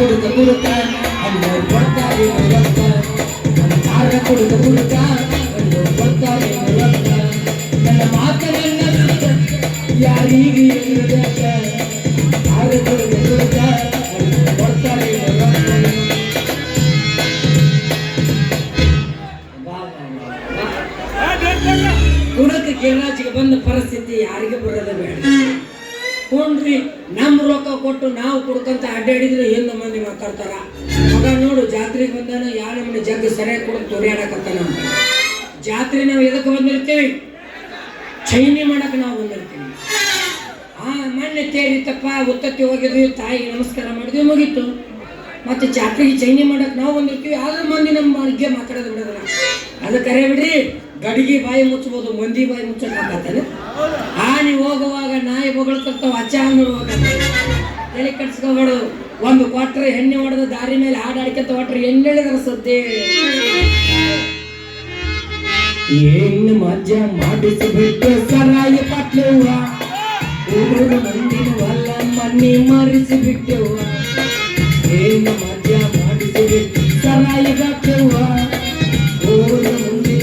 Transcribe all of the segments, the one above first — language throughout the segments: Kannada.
ಕುಡುಕ ಕುಡುಕ ಅಲ್ಲೋ ಕೊಡ್ತಾರೆ ರೊಕ್ಕ ನನ್ನ ಚಾರ ಕುಡುಕ ಕುಡುಕ ಅಲ್ಲೋ ಕೊಡ್ತಾರೆ ರೊಕ್ಕ ನನ್ನ ಮಾತನ್ನ ಯಾರಿಗೆ ಎದುರುಬೇಕ ಚಾರ ಕುಡುಕ ಕುಡುಕ ಅಲ್ಲೋ ಕೊಡ್ತಾರೆ ರೊಕ್ಕ ಬಾ, ಬಾ, ಬಾ, ಬಾ. ಕುಡಕ ಕೇರಾಜಿಗೆ ಬಂದ ಪರಿಸ್ಥಿತಿ ಯಾರಿಗೆ ಬರೋದ ಬೇಡ ಹ್ಞೂನ್ರಿ ನಮ್ಮ ರೊಕ್ಕ ಕೊಟ್ಟು ನಾವು ಕೊಡ್ಕಂತ ಅಡ್ಡಾಡಿದ್ರೆ ಹಿಂದೆ ಮಂದಿ ಮಾತಾಡ್ತಾರ ಮಗ ನೋಡು, ಜಾತ್ರೆಗೆ ಬಂದಾನ, ಯಾರ ನಮ್ಮನೆ ಜಗ್ಗ ಸರಿಯಾಗಿ ಕುಡ್ದು ತೊರೆಯಾಡಕತ್ತಾನ ಜಾತ್ರೆ ನಾವು ಎದಕ್ಕೆ ಬಂದಿರ್ತೀವಿ? ಚೈನಿ ಮಾಡಕ್ಕೆ ನಾವು ಬಂದಿರ್ತೀವಿ. ಆ ಮೊನ್ನೆ ತೇರಿತ್ತಪ್ಪ, ಉತ್ತತ್ತಿ ಹೋಗಿದ್ವಿ, ತಾಯಿಗೆ ನಮಸ್ಕಾರ ಮಾಡಿದ್ವಿ, ಮುಗೀತು. ಮತ್ತೆ ಜಾತ್ರೆಗೆ ಚೈನಿ ಮಾಡಕ್ಕೆ ನಾವು ಬಂದಿರ್ತೀವಿ, ಆದ್ರೂ ಮಂದಿ ನಮ್ಮ ಬಗ್ಗೆ ಮಾತಾಡೋದು ಬಿಡೋದಿಲ್ಲ. ಅದು ಕರೆ ಬಿಡ್ರಿ. ಗಡಿಗೆ ಬಾಯಿ ಮುಚ್ಚಬಹುದು, ಮಂದಿ ಬಾಯಿ ಮುಚ್ಚಕ್ಕಾಗತ್ತಾನೆ ಆನೆ ಹೋಗುವಾಗ ನಾಯಿ ಬೊಗಳ್ತಿರ್ತಾವ ಅಚ್ಚ ನೋಡುವಾಗ ತಲೆ ಕಟ್ಸ್ಕೊಬೇಡು ಒಂದು ಕೊಟ್ರೆ ಎಣ್ಣೆ ಹೊಡೆದ ದಾರಿ ಮೇಲೆ ಹಾಡಾಡ್ಕೊಂತ ಹೊಟ್ರೆ ಎಣ್ಣೆಳಿದ್ರ ಸದ್ದೆ. ಏನು ಮಜ್ಜ ಮಾಡಿಸಿಬಿಟ್ಟು ಸರಾಯಿ ಪಟ್ಲುವ? ಊರು ಮಂದಿನ ಹೊಲ ಮಣ್ಣಿ ಮರಿಸಿಬಿಟ್ಟೆವ? ಏನು ಮಜ್ಜ ಮಾಡಿಸಿಬಿಟ್ಟು ಸರಾಯಿ ಗಟ್ಟುವ ಊರು ಮುಂದಿನ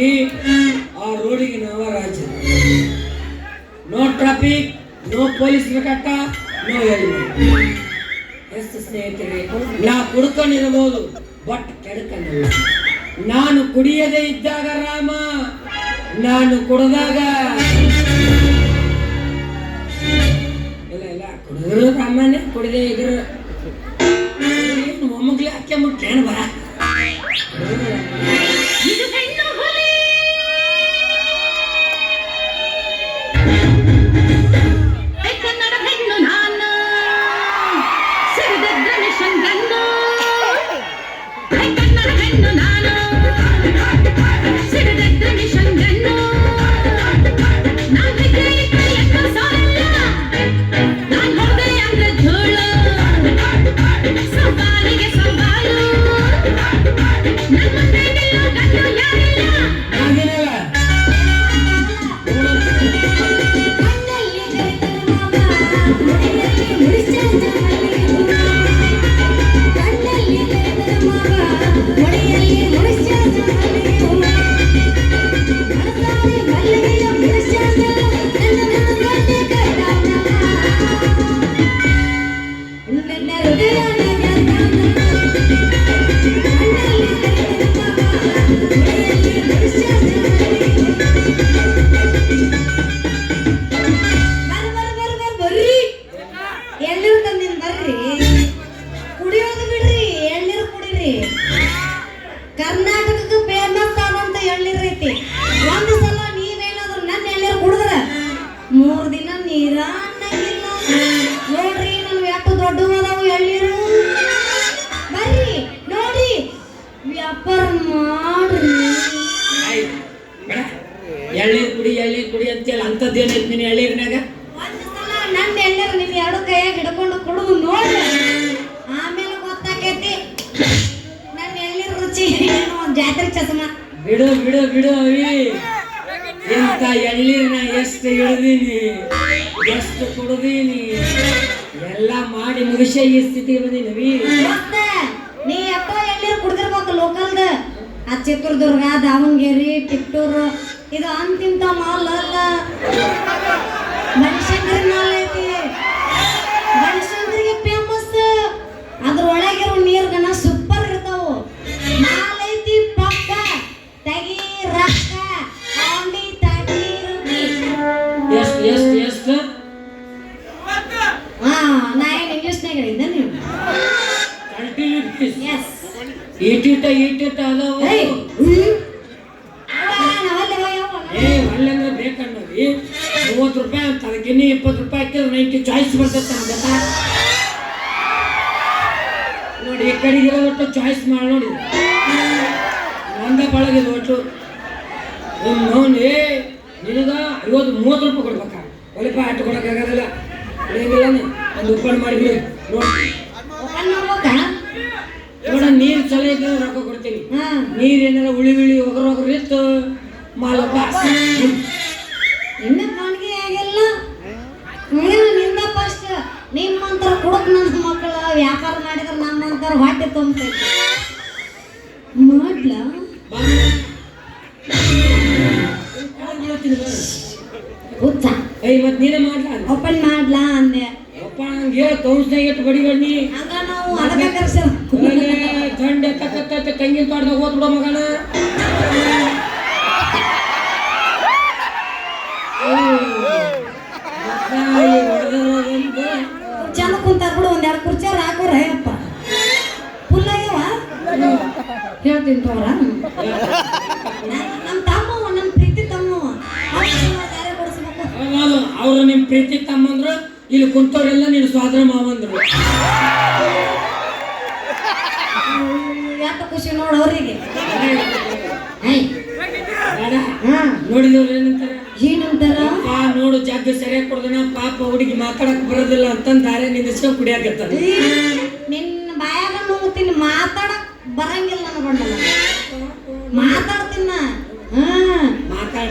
ಹೊಂಟ್ವಿ ಆ ರೋಡಿಗೆ ನಾವ ರಾಜ. ನೋ ಟ್ರಾಫಿಕ್ ನೋ ಪೊಲೀಸ್ ಕಟ್ಟ ನೋ ಹೆಲ್ಮೆಟ್ ಎಷ್ಟು ಸ್ನೇಹಿತರೆ, ನಾ ಕುಡ್ಕೊಂಡಿರಬಹುದು ಬಟ್ ಕೆಡ್ಕೊಂಡಿಲ್ಲ. ನಾನು ಕುಡಿಯದೇ ಇದ್ದಾಗ ರಾಮ, ನಾನು ಕುಡಿದಾಗ. ಇಲ್ಲ ಇಲ್ಲ, ಕುಡಿದ್ರು ರಾಮನೇ ಕುಡಿದೇ ಇದ್ರು. ಏನು ಒಮ್ಮಗ್ಲೆ ಹಾಕ್ಯ ಮುಟ್ಟೇನು ಬರ నన్ను నాను ಇಂಥ ಎಳ್ಳೀರ್ನ ಎಷ್ಟು ಹಿಡ್ದೀನಿ ಎಷ್ಟು ಕುಡ್ದೀನಿ, ಎಲ್ಲ ಮಾಡಿ ಮುಗಿಸ ಈ ಸ್ಥಿತಿ ಬಂದೀನಿ ನೀ ಅಪ್ಪ ಎಳ್ಳೀರ್ ಕುಡ್ದಿರ್ಬೇಕು ಲೋಕಲ್ದ? ಆ ಚಿತ್ರದುರ್ಗ, ದಾವಣಗೆರೆ ಟಿಪ್ಟೂರು ಇದು ಅಂತಿಂತ ಮಾಲ್ ಅಲ್ಲ ಬನಶಂಕರಿ ಎಷ್ಟು ಎಷ್ಟು ಎಷ್ಟು ಹಾ ನಾ ಏನ್ ಇಂಗ್ಲಿಷ್ನಾಗ ಹೇಳಿದ್ದೆ ನೀವು? ಕಂಟಿನ್ಯೂ ಎಸ್ ಈಟಿಟ ಅದಾವು ಮೂವತ್ತು ರೂಪಾಯಿ ಅಂತ ಇಪ್ಪತ್ತು ರೂಪಾಯಿ ಹಾಕಿದ್ರೆ ನೈಂಟಿ ಚಾಯ್ಸ್ ಬರ್ತೈತೆ ನಮ್ಗೆ ಗೊತ್ತಾ? ನೋಡಿ ಈ ಕಡೆಗೆ ಇರೋ ಒಟ್ಟು ಚಾಯ್ಸ್ ಮಾಡಿ ನೋಡಿ. ನಂದ ಬಳಗಿದೆ ಒಟ್ಟು. ನೋಡಿ. ನಿನಗ ಐವತ್ತು ಮೂವತ್ತು ರೂಪಾಯಿ ಕೊಡ್ಬೇಕಾ? ಒಲೆಪ್ಪ ಅಟ್ಟು ಕೊಡೋಕ್ಕಾಗಲ್ಲ ಕೊಡಂಗಿಲ್ಲ ಒಂದು ಉಪ್ಪಣ ಮಾಡಿಬಿಡಿ ಇಟ್ಟು ಬಡಿಗಣ್ಣಿ ಗಂಡ ತಕ್ಕ ತಂಗಿನ ತೋಟದಾಗ ಓದ್ಬಿಡ ಬಿಡೋ ಮಗನ. ಚಂದ ಕುಂತಾರ ಬಿಡು ಒಂದೆರಡು ಕುರ್ಚಿಯಾರ ಹಾಕೋರ ಹೇಳಪ್ಪ ಫುಲ್ ಆಗ್ಯಾವ? ಹೇಳ್ತೀನಿ ತೋರ ನಮ್ಮ ತಮ್ಮ ನನ್ನ ಪ್ರೀತಿ ತಮ್ಮ ಅವ್ರ ದಾರಿ ಕೊಡಿಸ್ಬೇಕು? ಅವ್ರು ನಿಮ್ ಪ್ರೀತಿ ತಮ್ಮಂದ್ರು ಇಲ್ಲಿ ಕುಂತವರೆಲ್ಲ ನೀನು ಸ್ವಾದ್ರ ಮಾವಂದ್ರು. ಯಾಕ ಖುಷಿ ನೋಡು ಅವರಿಗೆ. ನೋಡಿದವ್ರು ಏನಂತಾರ? ಏನಂತಾರ? ಪಾ ನೋಡು ಜಾಗ ಸರಿಯಾಗಿ ಕೊಡ್ದನ ಪಾಪ ಹುಡುಗಿ ಮಾತಾಡಕ್ ಬರೋದಿಲ್ಲ ಅಂತಂದ್ ದಾರೆ ನಿಂದಿಸ್ಕೊಂಡ್ ಕುಡಿಯಾಕತ್ತಾರ ನಿನ್ನ ಬಾಯಾಗ ನೋಡ್ತೀನಿ ಮಾತಾಡಕ್ ಬರಂಗಿಲ್ಲ ನನ್ನ ಮಾತಾಡ್ತೀನ ಮಾತಾಡ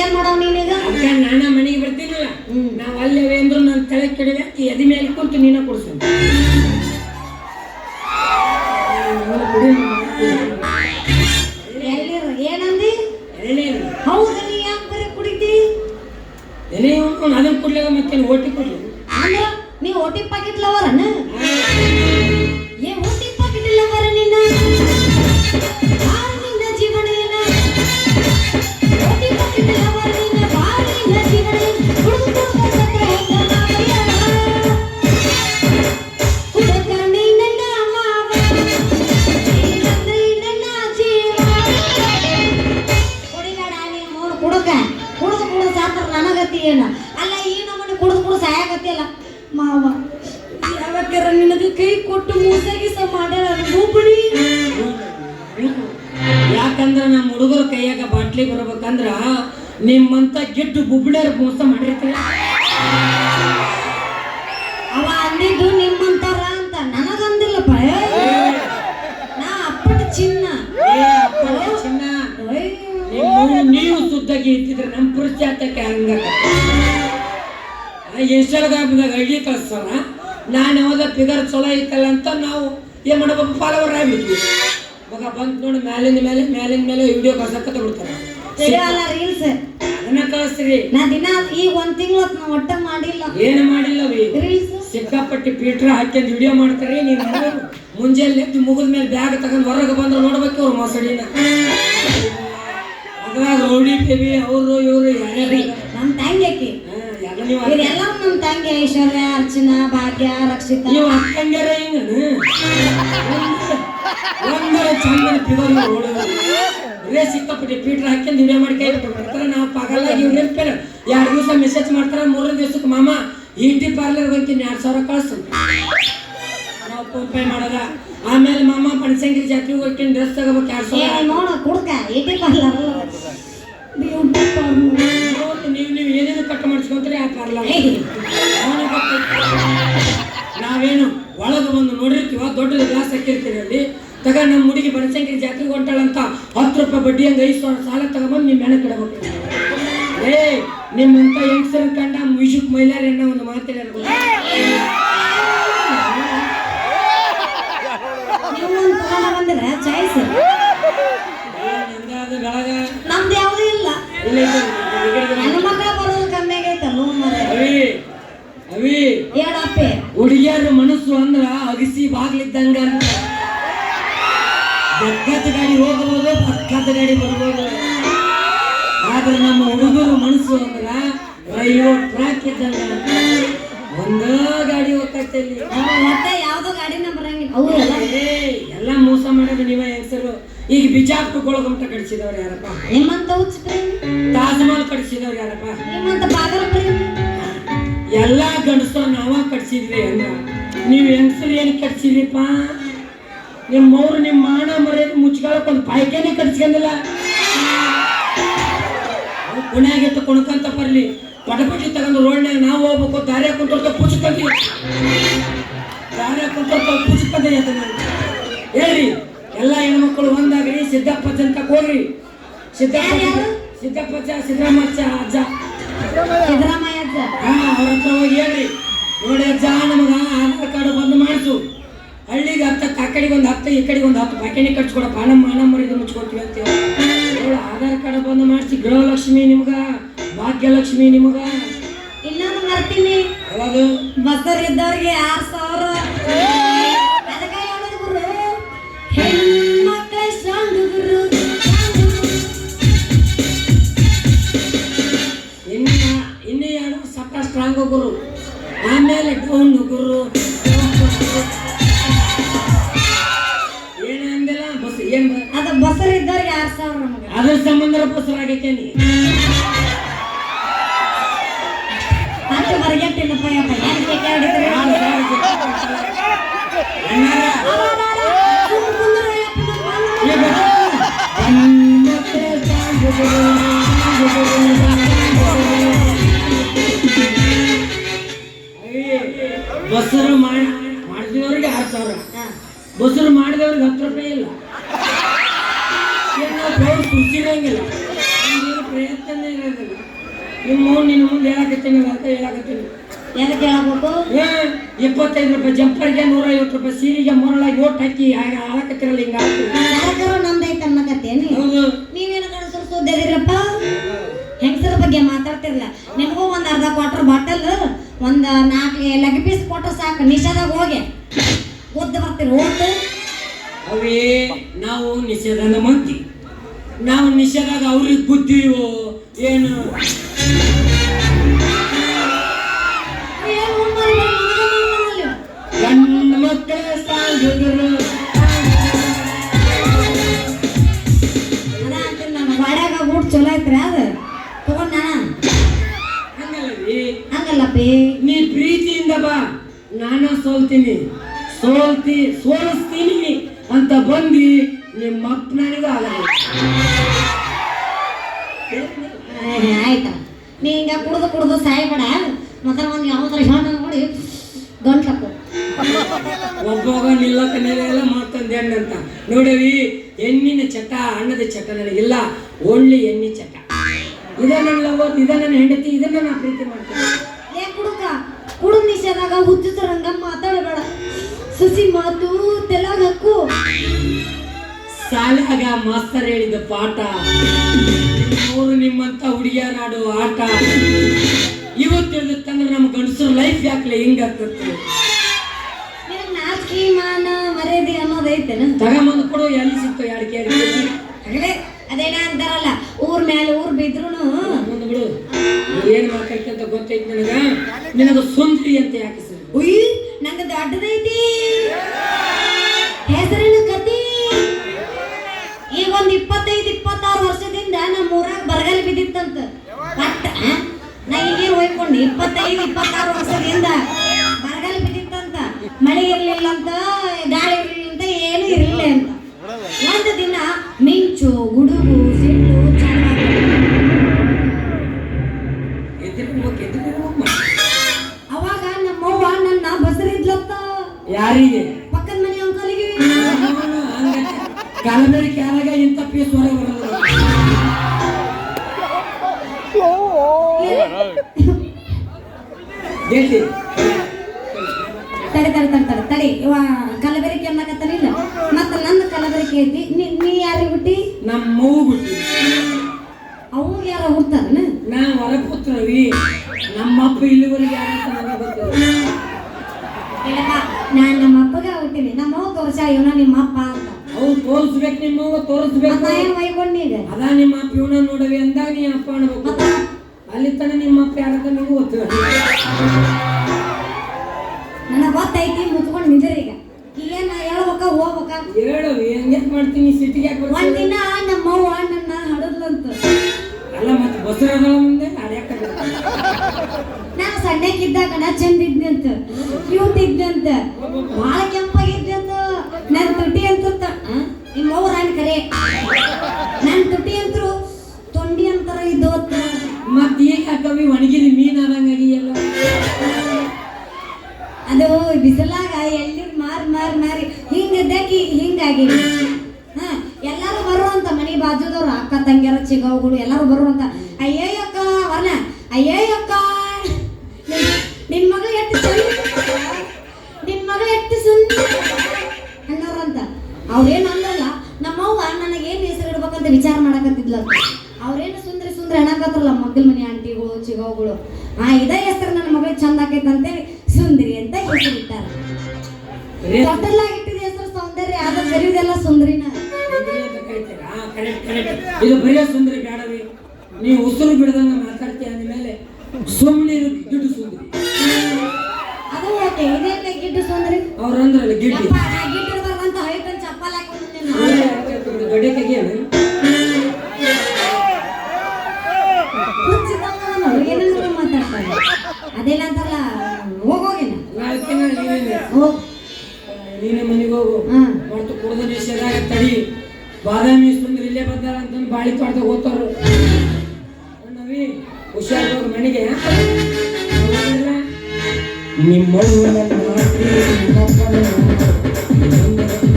ಏನ್ ಮಾಡವ್ ನೀನೀಗ ನಾನ ಮನೆಗೆ. ನಾವ್ ಅಲ್ಲವೇ ಅಂದ್ರು ನಾನು ತಲೆ ಕೆಡವೆ ಎದಿ ಮೇಲೆ ಕುಂತು ನೀನ ಕೊಡ್ಸು. ಏನಂದಿ? ಹೌದು ನೀ ಯಾಕೆ ಬರೀ ಕುಡಿತಿ? ಅದನ್ನ ಕೊಡ್ಲಿಲ್ಲ ಮತ್ತೆ ಓಟಿ ಕೊಡ್ಲಿ? ನನಗತಿ ಏನ ಅಲ್ಲ ಈ ನಮ್ಮನ್ನು ಕುಡಿದು ಕುಡಿದು ಸಾಯಾಗತಿ ಸಾಯಾಗತ್ತಿಯಲ್ಲ ಮಾವ ಯಾವಕ್ಕಾರ ನಿನಗೆ ಕೈ ಕೊಟ್ಟು ಮೂಸಗಿಸ ಮಾಡ್ಯಾರ ಬಿಡಿ ಯಾಕಂದ್ರ ನಮ್ಮ ಹುಡುಗರ ಕೈಯಾಗ ಬಾಟ್ಲಿ ಬರ್ಬೇಕಂದ್ರ ನಿಮ್ಮಂತ ಗಿಡ್ಡು ಬುಬ್ಳ್ಯಾರ ಮೋಸ ಮಾಡಿರ್ತೀರ ಅವ ಅಂದಿದ್ದು ನಿಮ್ಮಂತಾರ ನೀವು ಸುದ್ದಾಗಿ ಇದ್ದಿದ್ರೆ ನಮ್ಮ ಪುರುಷಾರ್ಥಕ್ಕೆ ಹಂಗ ಈಶ್ವರದಾಗ ಐಡಿ ಕಳಿಸೋಣ. ನಾನು ಯಾವ್ದ ಫಿಗರ್ ಚಲೋ ಐತಲ್ಲ ಅಂತ ನಾವು ಏನ್ ಮಾಡಬೇಕು? ಫಾಲೋವರ್ ಆಗ್ಬಿಟ್ವಿ. ಮಗ ಬಂದು ನೋಡಿ ಮ್ಯಾಲಿಂದ ಮೇಲೆ ಮ್ಯಾಲಿಂದ ಮೇಲೆ ವಿಡಿಯೋ ಕಳ್ಸಕ್ಕ ತಗೊಳ್ತಾರೆ ಅಲ್ಲ ರೀಲ್ಸ್. ಕಳಿಸ್ರಿ. ನಾ ದಿನ ಈಗ ಒಂದ್ ತಿಂಗಳ ಒಟ್ಟ ಮಾಡಿಲ್ಲ. ಏನು ಮಾಡಿಲ್ಲ ರೀಲ್ಸ್. ಸಿಕ್ಕಾಪಟ್ಟಿ ಪೀಟ್ರ ಹಾಕ್ಯಂದು ವಿಡಿಯೋ ಮಾಡ್ತಾರೆ. ನೀನು ಮುಂಜಾನೆ ಮುಗಿದ್ಮೇಲೆ ಮುಗಿದ ಮೇಲೆ ಬ್ಯಾಗ್ ತಗೊಂಡು ಹೊರಗೆ ಬಂದ್ರೆ ನೋಡ್ಬೇಕು ಅವ್ರು ಮೊಸಡಿನ. ರೌಡಿ ಟಿವಿ ಅವರು ಇವರು ಯಾರ್ಯಾರು? ನಮ್ಮ ತಂಗಿ ಇವರೆಲ್ಲ ನಮ್ಮ ತಂಗಿ ಐಶ್ವರ್ಯ ಅರ್ಚನಾ ಭಾಗ್ಯ ರಕ್ಷಿತಾ. ನೀವು ಅಕ್ಕಂಗ್ಯಾರ ಹಿಂಗ ಒಂದರ ಚಂದನ ಫಿಗರ್ ನೋಡೋದು ಇದೇ ಸಿಕ್ಕಾಪಟ್ಟಿ ಪೀಟ್ರ ಹಾಕ್ಯಂದು ವಿಡಿಯೋ ಮಾಡಿ ಕೈ ಬಿಟ್ಟು ಬರ್ತಾರೆ. ನಾವು ಪಗಲಾಗಿ ಇವ್ರು ನೆನಪೇನ ಎರಡು ದಿವಸ ಮೆಸೇಜ್ ಮಾಡ್ತಾರೆ ಮೂರನೇ ದಿವಸಕ್ಕೆ ಮಾಮ ಬ್ಯೂಟಿ ಪಾರ್ಲರ್ ಬಂತೀನಿ ಎರಡು ಸಾವಿರ ಕಳಿಸು. ನಾವು ಫೋನ್ ಪೇ ಮಾಡೋದ? ಆಮೇಲೆ ಮಾಮ ಪಣಸಂಗಿ ಜಾತ್ರೆಗೆ ಹೋಗ್ತೀನಿ ಡ್ರೆಸ್ ತಗೋಬೇಕು ಎರಡು ಏ ಸಾವಿರ ನೋಡ ಕುಡ್ಕ ಏಟಿ ಪಾರ್ಲರ್ ಬ್ಯೂಟಿ ಪಾರ್ಲರ್ ಹೌದು, ನೀವು ನೀವು ಏನೇನು ಕಟ್ ಮಾಡಿಸ್ಕೊಂತೀರಿ ಆ ಪಾರ್ಲರ್ ಅವನಿಗೆ ಗೊತ್ತೈತಿ. ನಾವೇನು ಒಳಗೆ ಬಂದು ನೋಡಿರ್ತೀವ ದೊಡ್ಡದು ಗ್ಲಾಸ್ ಹಾಕಿರ್ತೀರಿ ಅಲ್ಲಿ. ತಗ ನಮ್ಮ ಹುಡುಗಿ ಬನಶಂಕರಿ ಜಾತ್ರೆಗೆ ಹೊಂಟಾಳಂತ ಹತ್ತು ರೂಪಾಯಿ ಬಡ್ಡಿ ಹಂಗೆ ಐದು ಸಾವಿರ ಸಾಲ ತಗೊಂಬಂದು ನಿಮ್ಮ ಮನೆ ಕಡಬೇಕು ಏ ನಿಮ್ಮಂತ ಹೆಂಗಸರ ಕಂಡ ಮ್ಯೂಸಿಕ್ ಮೈಲಾರಿ ಅನ್ನೋ ಒಂದು ಮಾತಾಡಿರ್ಬೋದು ಒಂದು ತಗೊಂಡ ಬಂದಿರ ಚಾಯ್ಸ್ ನಮ್ದು ಯಾವುದೂ ಇಲ್ಲ. ನನ್ನ ಮಗ ಬರೋದು ಕಮ್ಮಿ ಆಗೈತಲ್ಲ ಅವಿ ಹೇಳಪ್ಪೆ ಹುಡುಗಿಯರ ಮನಸ್ಸು ಅಂದ್ರ ಅಗಸಿ ಬಾಗ್ಲಿದ್ದಂಗ ಬೆಕ್ಕದ ಗಾಡಿ ಹೋಗಬಹುದು ಪಕ್ಕದ ಗಾಡಿ ಬರ್ಬೋದು. ಆದ್ರೆ ನಮ್ಮ ಹುಡುಗರು ಮನಸ್ಸು ಅಂದ್ರ ರೈಲ್ವೆ ಟ್ರ್ಯಾಕ್ ಇದ್ದಂಗ ಒಂದ ಗಾಡಿ ಹೋಗ್ತೈತೆ ಮತ್ತೆ ಯಾವ್ದೋ ಗಾಡಿನ ಬರಂಗಿಲ್ಲ. ಎಲ್ಲ ಮೋಸ ಮಾಡೋದು ನೀವ ಹೆಸರು ಈಗ ಬಿಜಾಪುರ ಗೋಳಗುಮಟ ಕಡಿಸಿದವ್ರು ಯಾರಪ್ಪ? ನಿಮ್ಮಂತ ತಾಜ್ಮಹಲ್ ಕಡಿಸಿದವ್ರು ಯಾರಪ್ಪ? ನಿಮ್ಮಂತ ಎಲ್ಲಾ ಗಂಡಸರು ನಾವ ಕಟ್ಸಿದ್ವಿ ಅಂದ್ರ. ನೀವ್ ಹೆಂಗಸರು ಏನು ಕಟ್ಸಿದ್ರಿಪ್ಪ? ನಿಮ್ಮ ಮೌರು ನಿಮ್ಮ ಮಾನ ಮರ್ಯಾದೆ ಮುಚ್ಕೊಳಕ್ ಒಂದು ಪಾಯ್ಕೆನೆ ಕಟ್ಸ್ಕೊಂಡಿಲ್ಲ. ಗುಣ್ಯಾಗಿಟ್ಟು ಕುಣ್ಕಂತ ಬರ್ಲಿ. ಪಟಪಟಿ ತಗೊಂಡು ರೋಡ್ನಾಗ ನಾವು ಹೋಗ್ಬೇಕು ದಾರಿಯ ಕುಂತ ಪೂಜ್ಕಂತಿ ದಾರಿ ಕುಂತ ಪುಚ್ಕಂತ ಹೇಳ್ರಿ ಎಲ್ಲ ಹೆಣ್ಮಕ್ಳು ಒಂದಾಗ್ರಿ ಸಿದ್ದಪ್ಪ ಅಂತ ಕೋರ್ರಿ ಸಿದ್ದಪ್ಪ ಸಿದ್ದಪ್ಪ ಸಿದ್ದಪ್ಪಜ್ಜ ಸಿದ್ದರಾಮಜ್ಜ ಅಜ್ಜ. ಸಿದ್ದರಾಮಯ್ಯ ಅಜ್ಜ? ಹಾ ಅವ್ರ ಹತ್ರ ಹೋಗಿ ಹೇಳ್ರಿ. ನೋಡಿ ಅಜ್ಜ ನಮಗ ಆಧಾರ್ ಕಾರ್ಡ್ ಬಂದು ಮಾಡಿಸು. ಹಳ್ಳಿಗೆ ಹತ್ತ ಆ ಕಡೆಗೆ ಒಂದು ಹತ್ತು ಈ ಕಡೆಗೆ ಒಂದು ಹತ್ತು ಬಾಕಿನಿ ಕಟ್ಸ್ಕೊಡಪ್ಪ. ನಮ್ಮ ಮಾನ ಮರಿದು ಮುಚ್ಕೊಡ್ತೀವಿ ಅಂತ ಹೇಳಿ. ಆಧಾರ್ ಕಾರ್ಡ್ ಬಂದು ಮಾಡಿಸಿ ಗೃಹಲಕ್ಷ್ಮಿ ನಿಮ್ಗ. ಭಾಗ್ಯಲಕ್ಷ್ಮಿ ನಿಮಗ? ಇನ್ನೊಂದು ಮರ್ತೀನಿ ಅದು ಬಸರ್ ಇದ್ದವ್ರಿಗೆ ಆರ್ ಸಾವಿರ. ಅದಕ್ಕೆ ಹೇಳೋದು ಗುರು. ಹೆಣ್ಮಕ್ಳ ಸ್ಟ್ರಾಂಗ್ ಗುರು ಇನ್ನು ಇನ್ನೇ ಎರಡು ಸಕ್ಕ ಸ್ಟ್ರಾಂಗ್ ಗುರು. ಆಮೇಲೆ ಡೌನ್ ಗುರು. ಏನ ಅಂದಿಲ್ಲ ಬಸ್ ಏನ್ ಅದ ಬಸರ್ ಇದ್ದವ್ರಿಗೆ ಆರ್ ಸಾವಿರ ನಮಗೆ. ಅದ್ರ ಸಂಬಂಧ ಬಸ್ರಾಗೈತೆ ನೀ ಅಯ್ಯ, ಬಸ್ಸರು ಮಾಡಿ ಮಾಡಿದವ್ರಿಗೆ ಆರು ಸಾವಿರ ಬಸ್ಸರು ಮಾಡಿದವ್ರಿಗೆ ಹತ್ತು ರೂಪಾಯಿ ಇಲ್ಲ ಏನ್ ನಾವು ಪ್ರೌಢ ನಿಮ್ಮ ನಿನ್ನ ಮುಂದೆ ಹೇಳಕತ್ತೀನಿ ಅಂತ ಹೇಳಕತ್ತೀನಿ ಎದಕ್ಕೆ ಹೇಳಬೇಕು? ಏ ಇಪ್ಪತ್ತೈದು ರೂಪಾಯಿ ಜಂಪರ್ಗೆ ನೂರ ಐವತ್ತು ರೂಪಾಯಿ ಸೀರೆಗೆ ಮೂರಳಾಗಿ ಓಟ್ ಹಾಕಿ ಹಾಳಕತ್ತಿರಲ್ಲ ಹಿಂಗ ಯಾರಕ್ಕಾರು ನಮ್ದೈತೆ ಅನ್ನಕತ್ತೇನಿ ಹೌದು. ನೀವೇನು ಗಣಸರು ಸುದ್ದಿರಪ್ಪ ಹೆಂಗಸರ ಬಗ್ಗೆ ಮಾತಾಡ್ತಿರಲ್ಲ ನಿಮಗೂ ಒಂದ್ ಅರ್ಧ ಕ್ವಾರ್ಟರ್ ಬಾಟಲ್ ಒಂದ್ ನಾಲ್ಕು ಲೆಗ್ ಪೀಸ್ ಕೊಟ್ಟರೆ ಸಾಕು. ನಿಷೇಧಾಗ ಹೋಗಿ. ಓದ್ ಬರ್ತೀರಿ ಓದ್ ಅವೇ ನಾವು ನಿಷೇಧನ ಮಂದಿ. ನಾವು ನಿಷೇಧಾಗ ಅವ್ರಿಗೆ ಬುದ್ಧಿಯೋ ಏನು. ಗಂಡ ಮಕ್ಕಳ ಚಲೋ ಐತ್ರಿ ಅದು. ತಗೊಂಡ ಹಂಗಲ್ಲವಿ ಹಂಗಲ್ಲಪ್ಪಿ. ನೀ ಪ್ರೀತಿಯಿಂದ ಬಾ. ನಾನು ಸೋಲ್ತೀನಿ. ಸೋಲ್ತಿ ಸೋಲಿಸ್ತೀನಿ ಒಬ್ಬೊಬ್ಬ ನಿಲ್ಲಕ ನೆಲೆಲ್ಲ ಮಾಡ್ತಂದೆ ಅಂತ. ನೋಡವಿ ಹೆಣ್ಣಿನ ಚಟ ಅಣ್ಣದ ಚಟ ನನಗಿಲ್ಲ ಓನ್ಲಿ ಎಣ್ಣಿ ಚಟ. ಇದ ನನ್ನ ಲವ್ ಇದ ನನ್ನ ಹೆಂಡತಿ ಇದನ್ನ ನಾನು ಪ್ರೀತಿ ಮಾಡ್ತೀನಿ. ಏ ಕುಡುಕ ಕುಡು ನಿಷೇಧಾಗ ಹುಚ್ಚುತ್ತರಂಗ ಮಾತಾಡಬೇಡ. ಸಸಿ ಮಾತು ತೆಲಾಗ ಹಾಕು ಶಾಲ್ಯಾಗ ಮಾಸ್ತರ್ ಹೇಳಿದ ಪಾಠ. ಅವರು ನಿಮ್ಮಂತ ಹುಡುಗಿಯರಾಡೋ ಆಟ. ಇವತ್ತು ತಿಳಿದಂದ್ರೆ ನಮ್ಮ ಗಂಡಸ್ರು ಲೈಫ್ ಯಾಕಲೆ ಹಿಂಗಾಗ್ತದೆ ಅನ್ನೋದೈತೇನ ತಗೊಂಬಂದು ಕೊಡು ಎಲ್ಲಿ ಸಿಕ್ತು ಎರಡು ಕೇಳಿ ಆಗಲೇ ಅದೇನ ಅಂತಾರಲ್ಲ ಊರ್ ಮೇಲೆ ಊರ್ ಬಿದ್ರುನು. ಮುಂದೆ ಬಿಡು. ಏನು ಮಾತಾಡ್ತಿ ಅಂತ ಗೊತ್ತೈತಿ ನನಗ? ನಿನಗ ಸುಂದರಿ ಅಂತ ಯಾಕೆ ಸರ್ ಉಯ್ ನಂಗ ದೊಡ್ಡದೈತಿ. ಹೆಸರಿನ ಕತಿ? ಈಗ ಒಂದ್ ಇಪ್ಪತ್ತೈದು ಇಪ್ಪತ್ತಾರು ವರ್ಷದಿಂದ ನಮ್ಮ ಊರಾಗ ಬರಗಾಲ ಬಿದ್ದಿತ್ತಂತ. ಬಟ್ ನಾ ಈಗೇನು ಹೋಯ್ಕೊಂಡು ಇಪ್ಪತ್ತೈದು ಇಪ್ಪತ್ತಾರು ವರ್ಷದಿಂದ ಬರಗಾಲ ಬಿದ್ದಿತ್ತಂತ. ಮಳೆ ಇರ್ಲಿಲ್ಲ ಅಂತ ಗಾಳಿ ಹುಟ್ಟಿ ನಮ್ಮ ಮಗು ಬಿಟ್ಟು ಅವಾಗ ಯಾರ ಹುಡ್ತಾರನ ನಾ ಹೊರಪುತ್ರವಿ ನಮ್ಮಪ್ಪ ಇಲ್ಲಿವರೆಗೆ ಯಾರು ನಾನ್ ನಮ್ಮ ಅಪ್ಪಗೆ ಹುಟ್ಟಿನಿ. ನಮ್ಮ ಅವ್ವ ತೋರ್ಸ ಇವನ ನಿಮ್ಮ ಅಪ್ಪ ಅಂತ. ಅವು ತೋರಿಸ್ಬೇಕು ನಿಮ್ಮ ಅವ್ವ ತೋರಿಸ್ಬೇಕು. ಏನ್ ಈಗ? ಅದ ನಿಮ್ಮ ಅಪ್ಪ ಇವನ ನೋಡವಿ ಅಂದಾಗ ನೀ ಅಪ್ಪ ಅನ್ಬೇಕು. ಅಲ್ಲಿ ತನ ನಿಮ್ಮ ಅಪ್ಪ ಯಾರಂತ ನಿಮಗೂ ಗೊತ್ತಿಲ್ಲ. ನನಗೆ ಗೊತ್ತೈತಿ ಮುಚ್ಕೊಂಡು ನಿಂದಿರಿ ಈಗ. ಹೋಗ್ಬೇಕ? ಹೇಳು ಹೆಂಗೆ ಮಾಡ್ತೀನಿ? ಸಿಟಿಗೆ ಯಾಕೆ ಒಂದಿನ ನಮ್ಮ ಅವ್ವ ನನ್ನ ಹಡದ್ಲಂತ ಅಲ್ಲ ಮತ್ತೆ ಬಸರ ಮುಂದೆ? ನಾಡ್ಯಾಕ ನಾ ಸಣ್ಣಕ್ಕಿದ್ದಾಗ ನಾ ಚಂದ ಇದ್ನಂತ ಕ್ಯೂಟ್ ಇದ್ನಂತ ಭಾಳ ಕೆಂಪಾಗಿದ್ನಂತ ನನ್ನ ತುಟಿ ಅಂತ ನಿಮ್ಮ ಅವ್ರ ಕರೆ. ಹಾ ಎಲ್ಲರೂ ಬರುವಂತ ಮನೆ ಬಾಜುದವ್ರು ಅಕ್ಕ ತಂಗಿಯರ ಚಿಗಾವುಗಳು ಎಲ್ಲರೂ ಬರುವಂತ. ಅಯ್ಯ ಅಕ್ಕ ವರ್ಣ. ಅಯ್ಯ ಅವ್ರಂದ್ರಲ್ಲ ಗಿಡ್ಡಿ Thank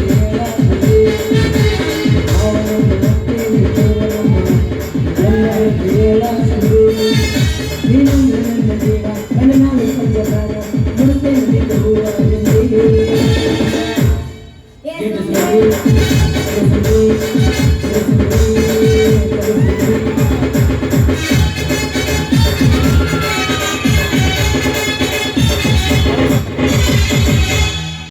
you.